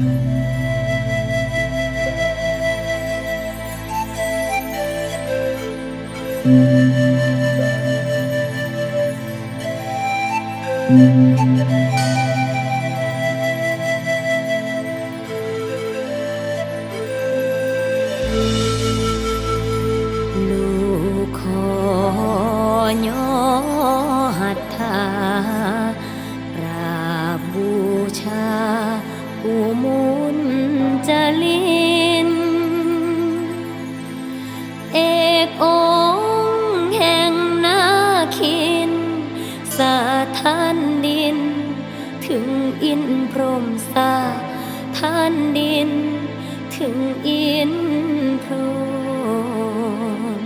ลู ผู้มุนจลินเอกองค์แห่งนาคิน สาท่านดิน ถึงอินพรมสาท่านดิน ถึงอินพรม